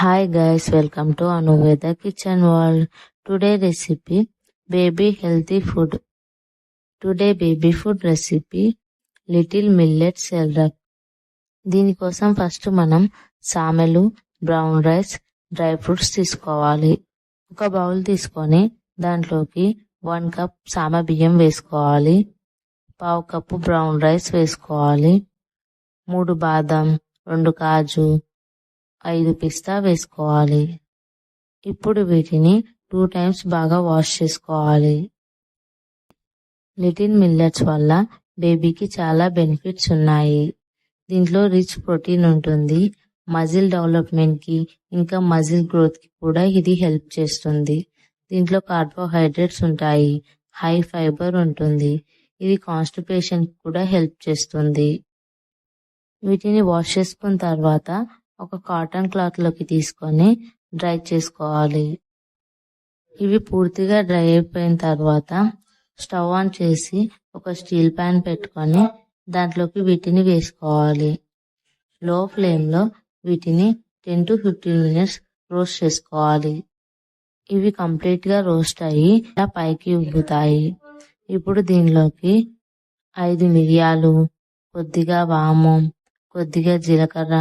Hi guys, welcome to Anuveda Kitchen World. Today recipe baby healthy food. Today baby food recipe little millet Cerelac దీనికోసం first మనం సామెలు brown rice dry fruits తీసుకోవాలి ఒక bowl తీసుకొని దాంట్లోకి one cup సామ బియ్యం వేసుకోవాలి పావు కప్పు బ్రౌన్ రైస్ వేసుకోవాలి మూడు బాదం రెండు కాజు ఐదు పిస్తా వేసుకోవాలి. ఇప్పుడు వీటిని టూ టైమ్స్ బాగా వాష్ చేసుకోవాలి. లిటిల్ మిల్లెట్స్ వల్ల బేబీకి చాలా బెనిఫిట్స్ ఉన్నాయి. దీంట్లో రిచ్ ప్రోటీన్ ఉంటుంది. మజిల్ డెవలప్మెంట్కి ఇంకా మజిల్ గ్రోత్కి కూడా ఇది హెల్ప్ చేస్తుంది. దీంట్లో కార్బోహైడ్రేట్స్ ఉంటాయి. హై ఫైబర్ ఉంటుంది. ఇది కాన్స్టిపేషన్ కూడా హెల్ప్ చేస్తుంది. వీటిని వాష్ చేసుకున్న తర్వాత ఒక కాటన్ క్లాత్లోకి తీసుకొని డ్రై చేసుకోవాలి. ఇవి పూర్తిగా డ్రై అయిపోయిన తర్వాత స్టవ్ ఆన్ చేసి ఒక స్టీల్ ప్యాన్ పెట్టుకొని దాంట్లోకి వీటిని వేసుకోవాలి. లో ఫ్లేమ్లో వీటిని ten to fifteen minutes roast చేసుకోవాలి. ఇవి కంప్లీట్గా రోస్ట్ అయ్యి ఇలా పైకి ఉబ్బుతాయి. ఇప్పుడు దీనిలోకి ఐదు మిరియాలు కొద్దిగా వాము కొద్దిగా జీలకర్ర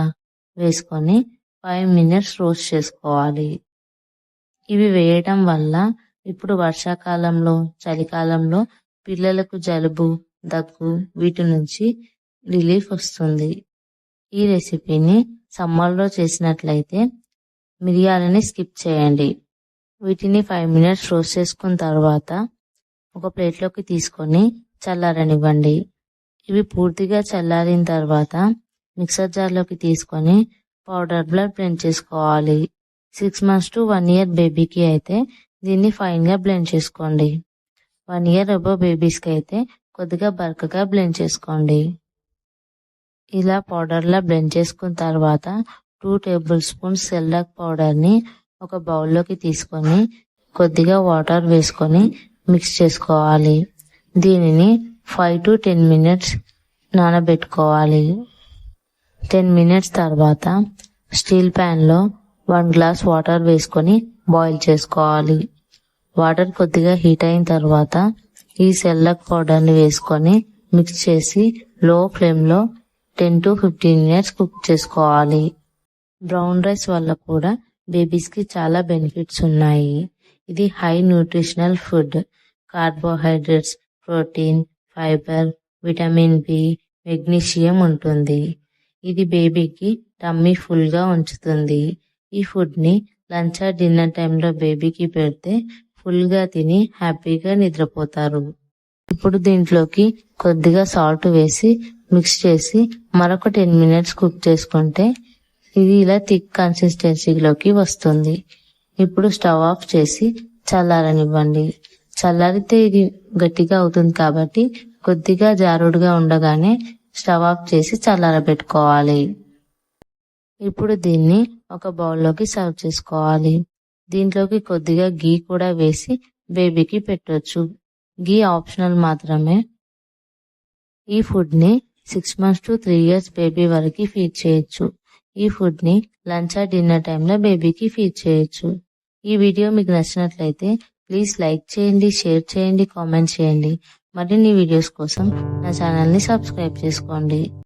వేసుకొని ఫైవ్ మినిట్స్ రోస్ట్ చేసుకోవాలి. ఇవి వేయటం వల్ల ఇప్పుడు వర్షాకాలంలో చలికాలంలో పిల్లలకు జలుబు దగ్గు వీటి నుంచి రిలీఫ్ వస్తుంది. ఈ రెసిపీని సమ్మర్లో చేసినట్లయితే మిరియాలని స్కిప్ చేయండి. వీటిని ఫైవ్ మినిట్స్ రోస్ట్ చేసుకున్న తర్వాత ఒక ప్లేట్లోకి తీసుకొని చల్లారనివ్వండి. ఇవి పూర్తిగా చల్లారిన తర్వాత మిక్సర్ జార్లోకి తీసుకొని పౌడర్ బ్లడ్ బ్లెండ్ చేసుకోవాలి. Six months to one year బేబీకి అయితే దీన్ని ఫైన్గా బ్లెండ్ చేసుకోండి. వన్ ఇయర్ అబో బేబీస్కి అయితే కొద్దిగా బర్క్గా బ్లెండ్ చేసుకోండి. ఇలా పౌడర్లా బ్లెండ్ చేసుకున్న తర్వాత టూ టేబుల్ స్పూన్స్ సెల్లాక్ పౌడర్ని ఒక బౌల్లోకి తీసుకొని కొద్దిగా వాటర్ వేసుకొని మిక్స్ చేసుకోవాలి. దీనిని ఫైవ్ టు టెన్ మినిట్స్ నానబెట్టుకోవాలి. టెన్ మినిట్స్ తర్వాత స్టీల్ ప్యాన్లో వన్ గ్లాస్ వాటర్ వేసుకొని బాయిల్ చేసుకోవాలి. వాటర్ కొద్దిగా హీట్ అయిన తర్వాత ఈ సెల్లక్ పౌడర్ని వేసుకొని మిక్స్ చేసి లో ఫ్లేమ్లో ten to fifteen minutes cook చేసుకోవాలి. బ్రౌన్ రైస్ వల్ల కూడా బేబీస్కి చాలా బెనిఫిట్స్ ఉన్నాయి. ఇది high nutritional food carbohydrates protein fibre vitamin B magnesium ఉంటుంది. ఇది బేబీకి టమ్మీ ఫుల్గా ఉంచుతుంది. ఈ ఫుడ్ని లంచ్ ఆర్ డిన్నర్ టైంలో బేబీకి పెడితే ఫుల్గా తిని హ్యాపీగా నిద్రపోతారు. ఇప్పుడు దీంట్లోకి కొద్దిగా సాల్ట్ వేసి మిక్స్ చేసి మరొక టెన్ మినిట్స్ కుక్ చేసుకుంటే ఇది ఇలా థిక్ కన్సిస్టెన్సీలోకి వస్తుంది. ఇప్పుడు స్టవ్ ఆఫ్ చేసి చల్లారనివ్వండి. చల్లారితే ఇది గట్టిగా అవుతుంది కాబట్టి కొద్దిగా జారుడుగా ఉండగానే స్టవ్ ఆఫ్ చేసి చల్లారబెట్టుకోవాలి. ఇప్పుడు దీన్ని ఒక బౌల్లోకి సర్వ్ చేసుకోవాలి. దీంట్లోకి కొద్దిగా గీ కూడా వేసి బేబీకి పెట్టొచ్చు. గీ ఆప్షనల్ మాత్రమే. ఈ ఫుడ్ని six months to three years baby వరకు ఫీడ్ చేయొచ్చు. ఈ ఫుడ్ని లంచ్ ఆ డిన్నర్ టైంలో బేబీకి ఫీడ్ చేయొచ్చు. ఈ వీడియో మీకు నచ్చినట్లయితే ప్లీజ్ లైక్ చేయండి షేర్ చేయండి కామెంట్ చేయండి. మరిన్ని వీడియోస్ కోసం నా ఛానల్ని సబ్స్క్రైబ్ చేసుకోండి.